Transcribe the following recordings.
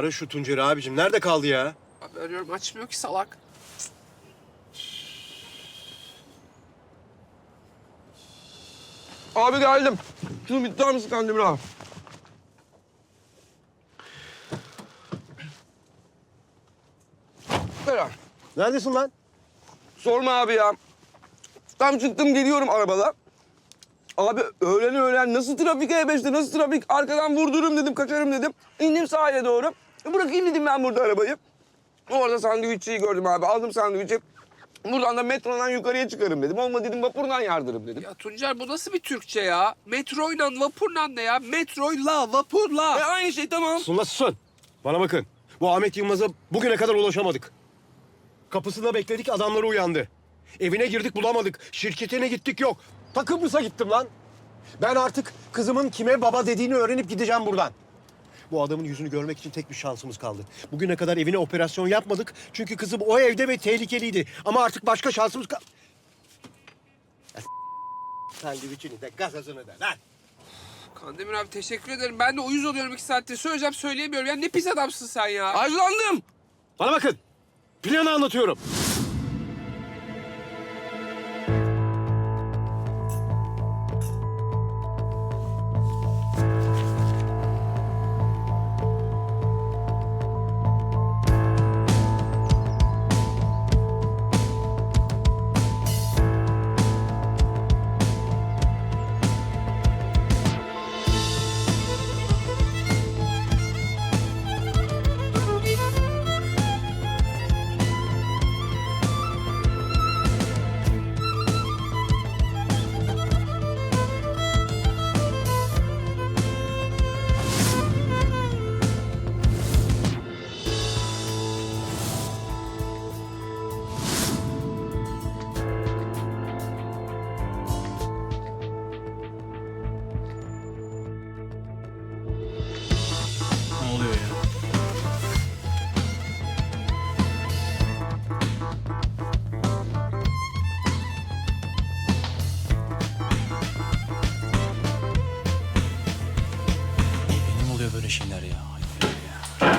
Ara şu Tuncer'i abicim. Nerede kaldı ya? Abi arıyorum açmıyor ki salak. Abi geldim. Şunu bir tutar mısın Kandemir abi? Ferhan, Neredesin lan? sorma abi ya. Tam çıktım geliyorum arabada. Abi öğlen öğlen nasıl trafik E5'te nasıl trafik? Arkadan vurdururum dedim kaçarım dedim. İndim sahile doğru. Bırakayım dedim ben burada arabayı. Orada sandviççiyi gördüm abi. Aldım sandviçi. Buradan da metrodan yukarıya çıkarım dedim. Olmadı dedim vapurdan yardırım dedim. Ya Tuncer bu nasıl bir Türkçe ya? Metroyla vapurla ne ya? Metroyla vapurla. E aynı şey tamam. Susun susun. Bana bakın. Bu Ahmet Yılmaz'a bugüne kadar ulaşamadık. Kapısında bekledik adamları uyandı. Evine girdik bulamadık. Şirketine gittik yok. Ta Kıbrıs'a gittim lan. Ben artık kızımın kime baba dediğini öğrenip gideceğim buradan. Bu adamın yüzünü görmek için tek bir şansımız kaldı. Bugüne kadar evine operasyon yapmadık. Çünkü kızım o evde ve tehlikeliydi. Ama artık başka şansımız kal... Sandviçini de gazozunu da lan. Kandemir abi teşekkür ederim. Ben de uyuz oluyorum iki saattir. Söyleyeceğim söyleyemiyorum. Ya ne pis adamsın sen ya. Acılandım. Bana bakın. Planı anlatıyorum. Oluyor böyle şeyler ya. Hayır ya.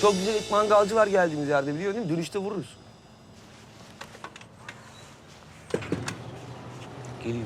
Çok güzel et mangalcı var geldiğimiz yerde biliyor değil mi? Dönüşte vururuz. Geliyor.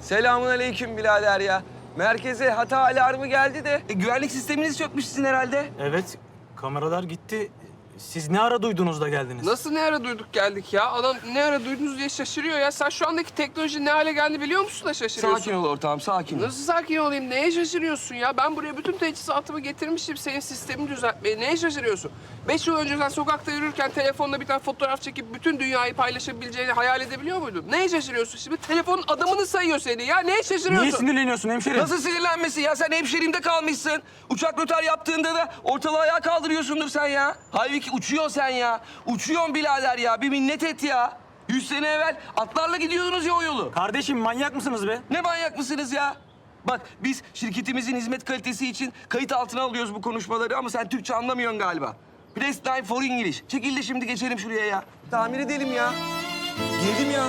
Selamun aleyküm birader ya. Merkeze hata alarmı geldi de e, güvenlik sisteminiz çökmüş sizin herhalde. Evet, kameralar gitti. Siz ne ara duydunuz da geldiniz? Nasıl ne ara duyduk geldik ya? Adam ne ara duydunuz diye şaşırıyor ya. Sen şu andaki teknoloji ne hale geldi biliyor musun da şaşırıyorsun? Sakin ol ortağım, sakin ol. Nasıl sakin olayım? Neye şaşırıyorsun ya? Ben buraya bütün teçhizatımı getirmişim senin sistemini düzeltmeye. Neye şaşırıyorsun? Beş yıl önce sen sokakta yürürken telefonla bir tane fotoğraf çekip bütün dünyayı paylaşabileceğini hayal edebiliyor muydun? Neye şaşırıyorsun şimdi? Telefonun adamını sayıyor seni ya. Neye şaşırıyorsun? Niye sinirleniyorsun hemşerim? Nasıl sinirlenmesi ya? Sen hemşerimde kalmışsın. Uçak rötar yaptığında da ortalığı ayağa kaldırıyorsundur sen ya. Halbuki uçuyorsun sen ya. Uçuyorsun birader ya. Bir minnet et ya. Yüz sene evvel atlarla gidiyordunuz ya o yolu. Kardeşim manyak mısınız be? Ne manyak mısınız ya? Bak biz şirketimizin hizmet kalitesi için kayıt altına alıyoruz bu konuşmaları ama sen Türkçe anlamıyorsun galiba. Press time for English. Çekil de şimdi geçelim şuraya ya. Tamir edelim ya. Girdim ya.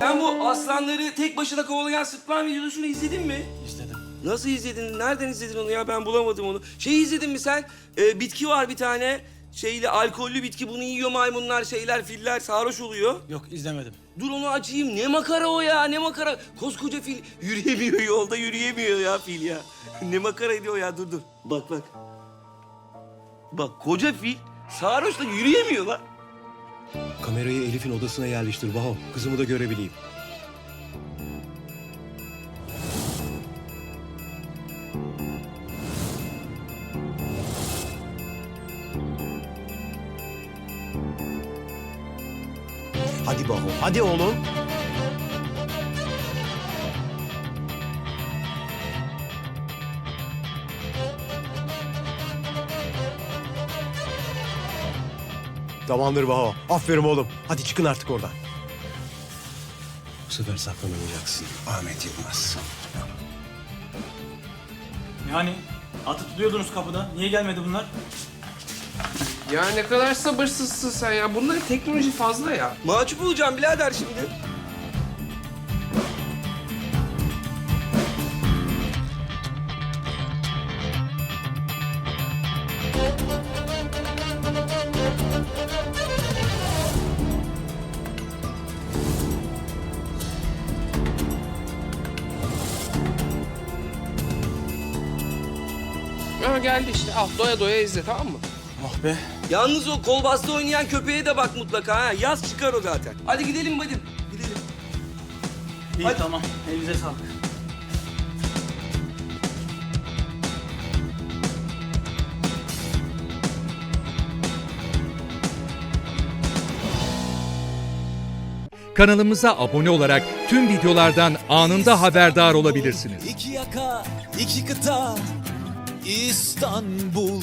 Ben bu aslanları tek başına kovalayan sırtlan videosunu izledin mi? İstedim. Nasıl izledin? Nereden izledin onu ya? Ben bulamadım onu. Şey izledin mi sen? Ee, bitki var bir tane. Şeyle alkollü bitki. Bunu yiyor maymunlar, şeyler, filler sarhoş oluyor. Yok izlemedim. Dur onu açayım. Ne makara o ya? Ne makara? Koskoca fil yürüyemiyor yolda yürüyemiyor ya fil ya. ne makara ediyor ya? Dur dur. Bak bak. Bak koca fil sarhoş da yürüyemiyor lan. Kamerayı Elif'in odasına yerleştir Baho. Kızımı da görebileyim. Hadi Baho, hadi oğlum. Tamamdır Baho. Aferin oğlum. Hadi çıkın artık oradan. Bu sefer saklanamayacaksın Ahmet Yılmaz. Yani atı tutuyordunuz kapıda. Niye gelmedi bunlar? Ya ne kadar sabırsızsın sen ya. Bunların teknoloji fazla ya. Mahcup olacağım birader şimdi. Ama geldi işte. Al doya doya izle tamam mı? Ah be. Yalnız o kol bastı oynayan köpeğe de bak mutlaka ha. Yaz çıkar o zaten. Hadi gidelim Vadim. Gidelim. İyi Hadi. tamam. Elinize sağlık. Kanalımıza abone olarak tüm videolardan anında haberdar olabilirsiniz. İki yaka, iki kıta, İstanbul,